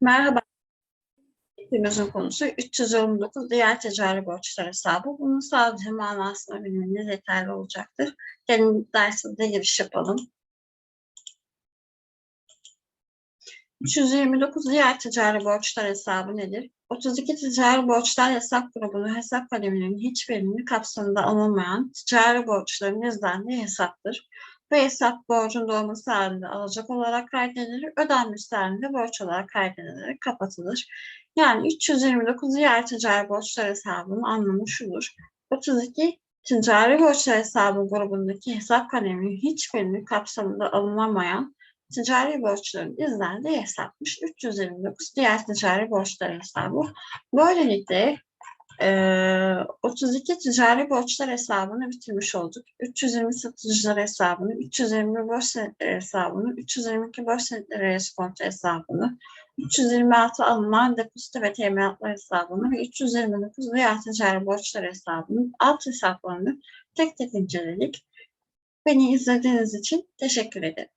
Merhaba. Videomuzun konusu 329 diğer ticari borçlar hesabı. Bunun sadece manasını bilmeniz yeterli olacaktır. Gelin dersimize giriş yapalım. 329 diğer ticari borçlar hesabı nedir? 32 ticari borçlar hesap grubunu hesap kalemlerinin hiçbirinin kapsamında alınmayan ticari borçların izlendiği hesaptır. Bu hesap borcun doğması halinde alacak olarak kaydedilir, ödenmesi halinde borç olarak kaydedilerek kapatılır. Yani 329 diğer ticari borçlar hesabının anlamı şudur. 32 ticari borçlar hesabı grubundaki hesap kaleminin hiçbirinin kapsamında alınamayan ticari borçların izlendiği hesapmış. 329 diğer ticari borçlar hesabı. Böylelikle eee 32 ticari borçlar hesabını bitirmiş olduk. 320 satıcılar hesabını, 320 borç senetleri hesabını, 322 borç senetleri reskontu hesabını, 326 alınan depozito ve teminatlar hesabını ve 329 diğer ticari borçlar hesabının alt hesaplarını tek tek inceledik. Beni izlediğiniz için teşekkür ederim.